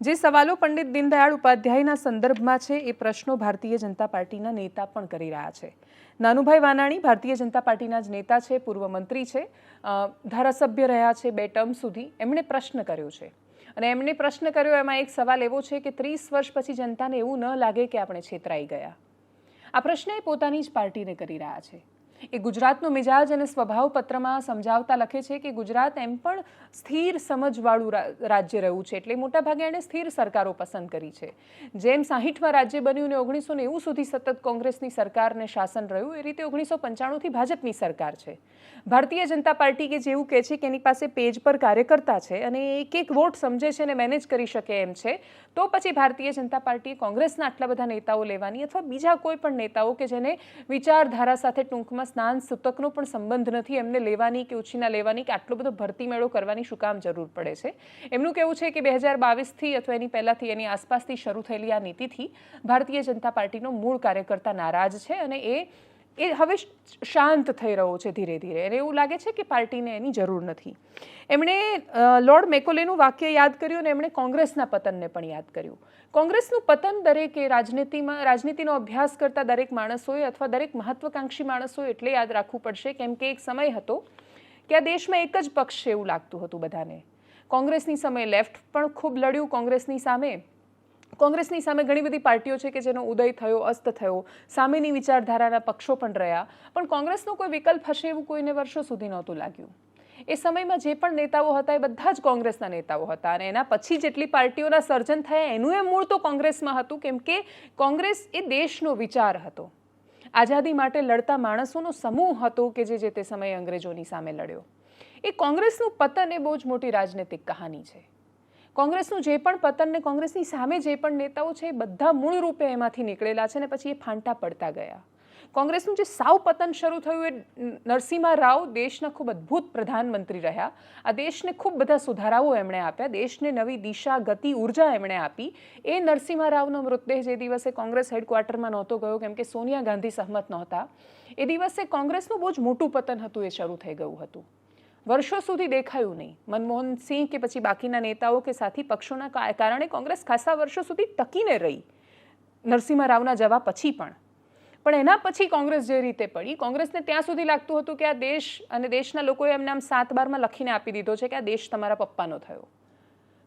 જે સવાલો પંડિત દીનદયાળ ઉપાધ્યાયના સંદર્ભમાં છે, એ પ્રશ્નો ભારતીય જનતા પાર્ટીના નેતા પણ કરી રહ્યા છે. નાનુભાઈ વાનાણી ભારતીય જનતા પાર્ટીના જ નેતા છે, પૂર્વ મંત્રી છે. ધારાસભ્ય રહ્યા છે બે ટર્મ સુધી. એમણે પ્રશ્ન કર્યો છે. અને એમણે પ્રશ્ન કર્યો, એમાં એક સવાલ એવો છે કે ત્રીસ વર્ષ પછી જનતાને એવું ન લાગે કે આપણે છેતરાઈ ગયા. આ પ્રશ્ન એ પોતાની જ પાર્ટીને કરી રહ્યા છે. એ ગુજરાતનો મિજાજ અને સ્વભાવ પત્રમાં સમજાવતા લખે છે કે ગુજરાત એમ પણ સ્થિર સમજવાળું રાજ્ય રહ્યું છે. એટલે મોટાભાગે એણે સ્થિર સરકારો પસંદ કરી છે. જેમ સાહીઠમાં રાજ્ય બન્યું ને ઓગણીસો નેવું સુધી સતત કોંગ્રેસની સરકારને શાસન રહ્યું, એ રીતે ઓગણીસો પંચાણુંથી ભાજપની સરકાર છે. ભારતીય જનતા પાર્ટી કે જેવું કહે છે કે એની પાસે પેજ પર કાર્યકર્તા છે અને એક એક વોટ સમજે છે અને મેનેજ કરી શકે એમ છે, તો પછી ભારતીય જનતા પાર્ટીએ કોંગ્રેસના આટલા બધા નેતાઓ લેવાની અથવા બીજા કોઈ પણ નેતાઓ કે જેને વિચારધારા સાથે ટૂંકમાં સ્નાન સૂતકનો પણ સંબંધ નથી, એમને લેવાની કે ઉછીના લેવાની કે આટલો બધો ભરતી મેળો કરવાની શું કામ જરૂર પડે છે? એમનું કહેવું છે કે બે હજાર બાવીસથી અથવા એની પહેલાંથી એની આસપાસથી શરૂ થયેલી આ નીતિથી ભારતીય જનતા પાર્ટીનો મૂળ કાર્યકર્તા નારાજ છે અને એ એ હવે શાંત થઈ રહ્યો છે ધીરે ધીરે અને એવું લાગે છે કે પાર્ટીને એની જરૂર નથી. એમણે લોર્ડ મેકોલેનું વાક્ય યાદ કર્યું અને એમણે કોંગ્રેસના પતનને પણ યાદ કર્યું. કોંગ્રેસનું પતન દરેકે રાજનીતિમાં, રાજનીતિનો અભ્યાસ કરતા દરેક માણસોએ અથવા દરેક મહત્વકાંક્ષી માણસોએ એટલે યાદ રાખવું પડશે કેમ કે એક સમય હતો કે આ દેશમાં એક જ પક્ષ છે એવું લાગતું હતું બધાને. કોંગ્રેસની સમયે લેફ્ટ પણ ખૂબ લડ્યું કોંગ્રેસની સામે. કોંગ્રેસની સામે ઘણી બધી પાર્ટીઓ છે કે જેનો ઉદય થયો, અસ્ત થયો, સામેની વિચારધારાના પક્ષો પણ રહ્યા. પણ કોંગ્રેસનો કોઈ વિકલ્પ હશે એવું કોઈને વર્ષો સુધી નહોતું લાગ્યું. એ સમયમાં જે પણ નેતાઓ હતા એ બધા જ કોંગ્રેસના નેતાઓ હતા અને એના પછી જેટલી પાર્ટીઓના સર્જન થયા, એનું એ મૂળ તો કોંગ્રેસમાં હતું, કેમ કે કોંગ્રેસ એ દેશનો વિચાર હતો. આઝાદી માટે લડતા માણસોનો સમૂહ હતો કે જે જે તે સમયે અંગ્રેજોની સામે લડ્યો. એ કોંગ્રેસનું પતન એ બહુ જ મોટી રાજનૈતિક કહાની છે. કોંગ્રેસનું જે પણ પતન ને કોંગ્રેસની સામે જે પણ નેતાઓ છે એ બધા મૂળ રૂપે એમાંથી નીકળેલા છે ને પછી એ ફાંટા પડતા ગયા. કોંગ્રેસનું જે સાવ પતન શરૂ થયું એ નરસિંહા રાવ દેશના ખૂબ અદ્ભુત પ્રધાનમંત્રી રહ્યા. આ દેશને ખૂબ બધા સુધારાઓ એમણે આપ્યા. દેશને નવી દિશા, ગતિ, ઊર્જા એમણે આપી. એ નરસિંહા રાવનો મૃતદેહ જે દિવસે કોંગ્રેસ હેડક્વાર્ટરમાં નહોતો ગયો, કેમ કે સોનિયા ગાંધી સહમત નહોતા. એ દિવસે કોંગ્રેસનું બહુ જ મોટું પતન હતું, એ શરૂ થઈ ગયું હતું. વર્ષો સુધી દેખાયું નહીં. મનમોહન સિંહ કે પછી બાકીના નેતાઓ કે સાથી પક્ષોના કારણે કોંગ્રેસ ખાસા વર્ષો સુધી ટકીને રહી. નરસિંહ રાવના જવા પછી પણ. પણ એના પછી કોંગ્રેસ જે રીતે પડી, કોંગ્રેસને ત્યાં સુધી લાગતું હતું કે આ દેશ અને દેશના લોકોએ એમને આમ સાત બારમાં લખીને આપી દીધો છે કે આ દેશ તમારા પપ્પાનો થયો.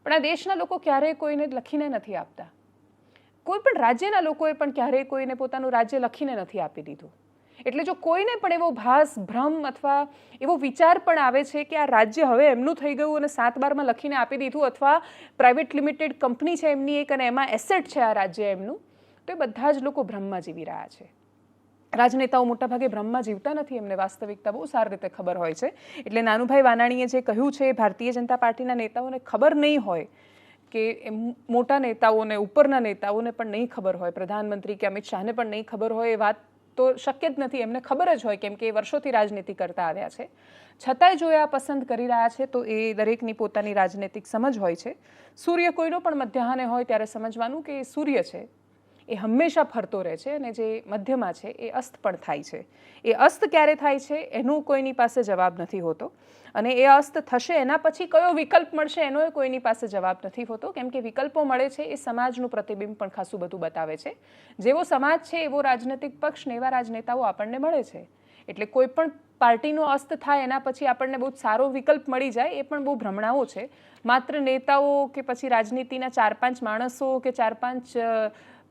પણ આ દેશના લોકો ક્યારેય કોઈને લખીને નથી આપતા. કોઈ પણ રાજ્યના લોકોએ પણ ક્યારેય કોઈને પોતાનું રાજ્ય લખીને નથી આપી દીધું. એટલે જો કોઈને પણ એવો ભાસ, ભ્રમ અથવા એવો વિચાર પણ આવે છે કે આ રાજ્ય હવે એમનું થઈ ગયું અને સાત બારમાં લખીને આપી દીધું અથવા પ્રાઇવેટ લિમિટેડ કંપની છે એમની એક અને એમાં એસેટ છે આ રાજ્ય એમનું, તો એ બધા જ લોકો ભ્રમમાં જીવી રહ્યા છે. રાજનેતાઓ મોટાભાગે ભ્રમમાં જીવતા નથી એમને વાસ્તવિકતા બહુ સારી રીતે ખબર હોય છે. એટલે નાનુભાઈ વાનાણીએ જે કહ્યું છે, ભારતીય જનતા પાર્ટીના નેતાઓને ખબર નહીં હોય કે એમ મોટા નેતાઓને, ઉપરના નેતાઓને પણ નહીં ખબર હોય, પ્રધાનમંત્રી કે અમિત શાહને પણ નહીં ખબર હોય એ વાત તો શક્ય જ નથી, એમને ખબર જ હોય કેમ કે એ વર્ષોથી રાજનીતિ કરતા આવ્યા છે. છતાંય જો એ આ પસંદ કરી રહ્યા છે, તો એ દરેકની પોતાની રાજનૈતિક સમજ હોય છે. સૂર્ય કોઈનો પણ મધ્યાહને હોય ત્યારે સમજવાનું કે એ સૂર્ય છે. એ હંમેશા ફરતો રહે છે અને જે મધ્યમાં છે એ અસ્ત પણ થાય છે. એ અસ્ત ક્યારે થાય છે એનું કોઈની પાસે જવાબ નથી હોતો અને એ અસ્ત થશે એના પછી કયો વિકલ્પ મળશે એનો કોઈની પાસે જવાબ નથી હોતો. કેમ કે વિકલ્પો મળે છે એ સમાજનું પ્રતિબિંબ પણ ખાસું બધું બતાવે છે. જેવો સમાજ છે એવો રાજનૈતિક પક્ષ ને એવા રાજનેતાઓ આપણને મળે છે. એટલે કોઈ પણ પાર્ટીનો અસ્ત થાય એના પછી આપણને બહુ સારો વિકલ્પ મળી જાય એ પણ બહુ ભ્રમણાઓ છે. માત્ર નેતાઓ કે પછી રાજનીતિના ચાર પાંચ માણસો કે ચાર પાંચ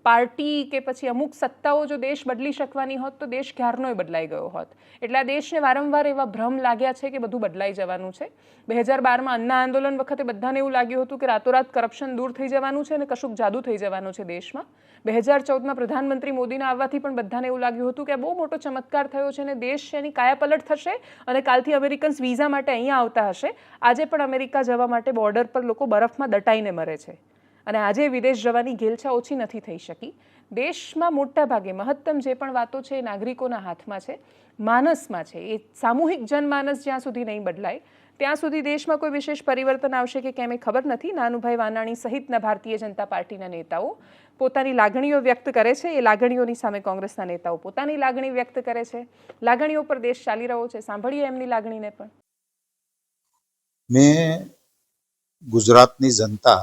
પાર્ટી કે પછી અમુક સત્તાઓ જો દેશ બદલી શકવાની હોત તો દેશ ક્યારનોય બદલાઈ ગયો હોત. એટલે આ દેશને વારંવાર એવા ભ્રમ લાગ્યા છે કે બધું બદલાઈ જવાનું છે. બે હજાર બારમાં અન્ના આંદોલન વખતે બધાને એવું લાગ્યું હતું કે રાતોરાત કરપ્શન દૂર થઈ જવાનું છે અને કશુંક જાદુ થઈ જવાનું છે દેશમાં. બે હજાર ચૌદમાં પ્રધાનમંત્રી મોદીના આવવાથી પણ બધાને એવું લાગ્યું હતું કે આ બહુ મોટો ચમત્કાર થયો છે અને દેશ છે એની કાયાપલટ થશે અને કાલથી અમેરિકન્સ વિઝા માટે અહીંયા આવતા હશે. આજે પણ અમેરિકા જવા માટે બોર્ડર પર લોકો બરફમાં દટાઈને મરે છે. અને આજે વિદેશ જવાની ઘેલછા ઓછી નથી થઈ શકી. દેશમાં મોટા ભાગે મહત્તમ જે પણ વાતો છે એ નાગરિકોના હાથમાં છે, માનસમાં છે. એ સામૂહિક જનમાનસ જ્યાં સુધી નહીં બદલાય, ત્યાં સુધી દેશમાં કોઈ વિશેષ પરિવર્તન આવશે કે કેમ એ ખબર નથી. નાનુભાઈ વાનાણી સહિતના ભારતીય જનતા પાર્ટીના નેતાઓ પોતાની લાગણીઓ વ્યક્ત કરે છે. એ લાગણીઓની સામે કોંગ્રેસના નેતાઓ પોતાની લાગણી વ્યક્ત કરે છે. લાગણીઓ પર દેશ ચાલી રહ્યો છે. સાંભળીએ એમની લાગણીને પણ. મેં ગુજરાતની જનતા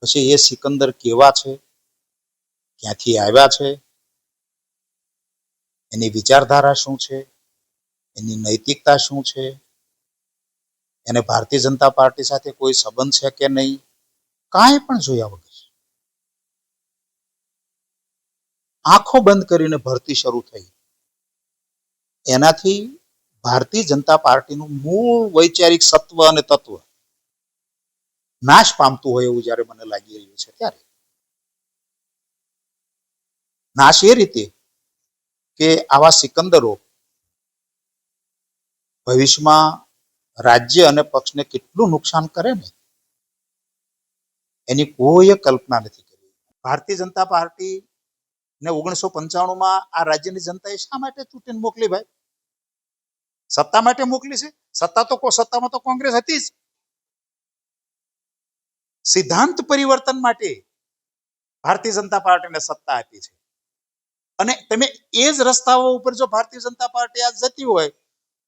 પછી એ સિકંદર કેવા છે? ક્યાંથી આવ્યા છે? એની વિચારધારા શું છે? એની નૈતિકતા શું છે? એને ભારતીય જનતા પાર્ટી સાથે કોઈ સંબંધ છે કે નહીં? કાંઈ પણ જોયા વગર. આંખો બંધ કરીને ભરતી શરૂ થઈ. એનાથી ભારતીય જનતા પાર્ટીનું મૂળ વૈચારિક સત્વ અને તત્વ નાશ પામતું હોય એવું જ્યારે મને લાગી રહ્યું છે ત્યારે. નાશ એ રીતે કે આવા સિકંદરો ભવિષ્યમાં રાજ્ય અને પક્ષને કેટલું નુકસાન કરે ને, એની કોઈ કલ્પના નથી કરી ભારતીય જનતા પાર્ટી ને ઓગણીસો પંચાણું માં આ રાજ્યની જનતાએ શા માટે ચૂંટીને મોકલી ભાઈ? સત્તા માટે મોકલી છે? સત્તા તો સત્તામાં તો કોંગ્રેસ હતી જ. સિદ્ધાંત પરિવર્તન માટે ભારતીય જનતા પાર્ટીને સત્તા આપી છે. અને તમે એ જ રસ્તાઓ ઉપર જો ભારતીય જનતા પાર્ટી આજ જતી હોય,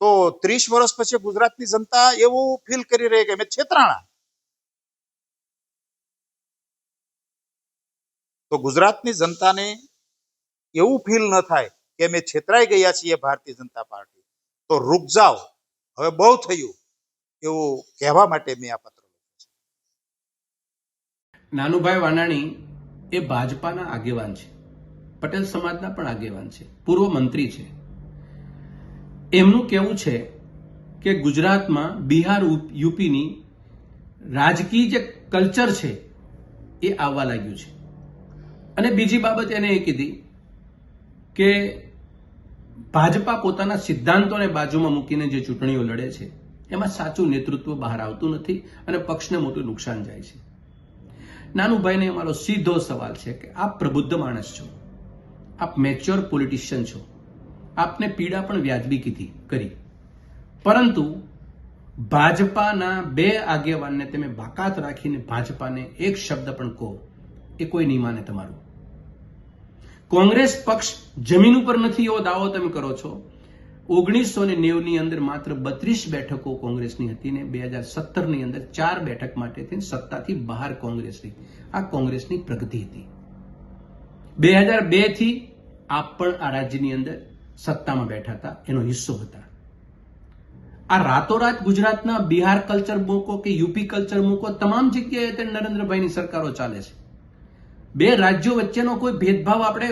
તો ત્રીસ વર્ષ પછી ગુજરાતની જનતા એવું ફીલ કરી રહી કે અમે છેતરાણા. તો ગુજરાતની જનતાને એવું ફીલ ન થાય કે અમે છેતરાઈ ગયા છીએ ભારતીય જનતા પાર્ટી. તો રૂક જાઓ. હવે બહુ થયું એવું કહેવા માટે મેં આ પત્ર નાનુભાઈ વાનાણી એ ભાજપાના આગેવાન છે. પટેલ સમાજના પણ આગેવાન છે. પૂર્વ મંત્રી છે. એમનું કહેવું છે કે ગુજરાતમાં બિહાર યુપીની રાજકીય જે કલ્ચર છે એ આવવા લાગ્યું છે. અને બીજી બાબત એને એ કીધી કે ભાજપા પોતાના સિદ્ધાંતોને બાજુમાં મૂકીને જે ચૂંટણીઓ લડે છે, એમાં સાચું નેતૃત્વ બહાર આવતું નથી અને પક્ષને મોટું નુકસાન જાય છે. નાનુભાઈને અમારો સીધો સવાલ છે કે આપ પ્રબુદ્ધ માણસ છો. આપ મેચ્યોર પોલિટિશિયન છો. આપને પીડા પણ વ્યાજબી કીધી કરી. પરંતુ ભાજપાના બે આગેવાનને તમે બાકાત રાખીને ભાજપાને એક શબ્દ પણ કહો એ કોઈ નહીં માને તમારું. કોંગ્રેસ પક્ષ જમીન ઉપર નથી એવો દાવો તમે કરો છો. ઓગણીસો ને નેવની અંદર માત્ર બત્રીસ બેઠકો કોંગ્રેસની હતી ને બે હજાર સત્તરની અંદર ચાર બેઠક માટે થઈને સત્તાથી બહાર કોંગ્રેસ રહી આ કોંગ્રેસની પ્રગતિ હતી. બે હજાર બેથી આપ પણ આ રાજ્યની અંદર સત્તામાં બેઠા હતા, એનો હિસ્સો હતા. આ રાતોરાત ગુજરાતના બિહાર કલ્ચર મૂકો કે યુપી કલ્ચર મૂકો, તમામ જગ્યાએ અત્યારે નરેન્દ્રભાઈની સરકારો ચાલે છે. બે રાજ્યો વચ્ચેનો કોઈ ભેદભાવ આપણે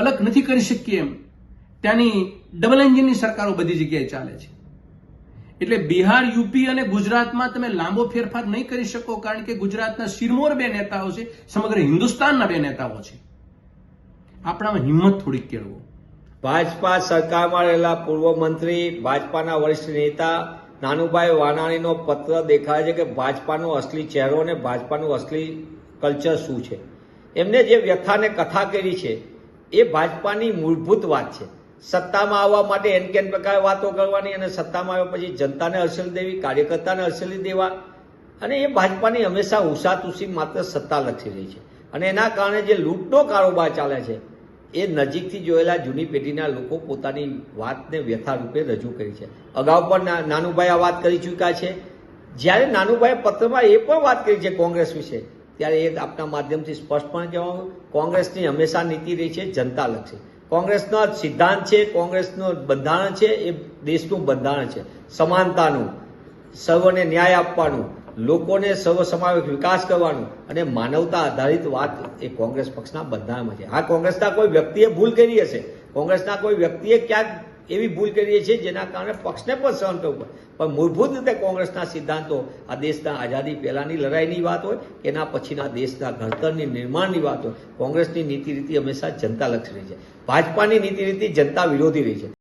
અલગ નથી કરી શકીએ એમ. ત્યાંની ડબલ એન્જિનની સરકારો બધી જગ્યાએ ચાલે છે. એટલે બિહાર, યુપી અને ગુજરાતમાં તમે લાંબો ફેરફાર નહીં કરી શકો કારણ કે ગુજરાતના શિરમોર બે નેતાઓ છે, સમગ્ર હિન્દુસ્તાનના બે નેતાઓ છે. આપણામાં હિંમત થોડીક કેળવો. ભાજપા સરકારમાં રહેલા પૂર્વ મંત્રી, ભાજપાના વરિષ્ઠ નેતા નાનુભાઈ વાનાણીનો પત્ર દેખાય છે કે ભાજપાનો અસલી ચહેરો અને ભાજપાનું અસલી કલ્ચર શું છે? એમને જે વ્યથાને કથા કરી છે, એ ભાજપાની મૂળભૂત વાત છે. સત્તામાં આવવા માટે એન કેન પ્રકારે વાતો કરવાની અને સત્તામાં આવ્યા પછી જનતાને અસલી દેવી, કાર્યકર્તાને અસલી દેવા. અને એ ભાજપાની હંમેશા ઉષાતુષી માત્ર સત્તા લક્ષી રહી છે. અને એના કારણે જે લૂંટનો કારોબાર ચાલે છે, એ નજીકથી જોયેલા જૂની પેઢીના લોકો પોતાની વાતને વ્યથા રૂપે રજૂ કરી છે. અગાઉ પણ નાનુભાઈ આ વાત કરી ચૂક્યા છે. જ્યારે નાનુભાઈએ પત્રમાં એ પણ વાત કરી છે કોંગ્રેસ વિશે, ત્યારે એ આપના માધ્યમથી સ્પષ્ટપણે કહેવાનું, કોંગ્રેસની હંમેશા નીતિ રહી છે જનતા લક્ષી. કોંગ્રેસનો સિદ્ધાંત છે, કોંગ્રેસનું બંધારણ છે, એ દેશનું બંધારણ છે. સમાનતાનું, સર્વને ન્યાય આપવાનું, લોકોને સર્વસમાવેશ વિકાસ કરવાનું અને માનવતા આધારિત વાત એ કોંગ્રેસ પક્ષના બંધારણમાં છે. આ કોંગ્રેસના કોઈ વ્યક્તિએ ભૂલ કરી હશે? કોંગ્રેસના કોઈ વ્યક્તિએ ક્યાંક એવી ભૂલ કરીએ છીએ જેના કારણે પક્ષને પણ સહન કરવું પડે. પણ મૂળભૂત રીતે કોંગ્રેસના સિદ્ધાંતો આ દેશના આઝાદી પહેલાની લડાઈની વાત હોય કે એના પછીના દેશના ઘડતરની નિર્માણની વાત હોય. કોંગ્રેસની નીતિ રીતિ હંમેશા જનતા લક્ષી રહી છે. ભાજપાની નીતિ રીતિ જનતા વિરોધી રહી છે.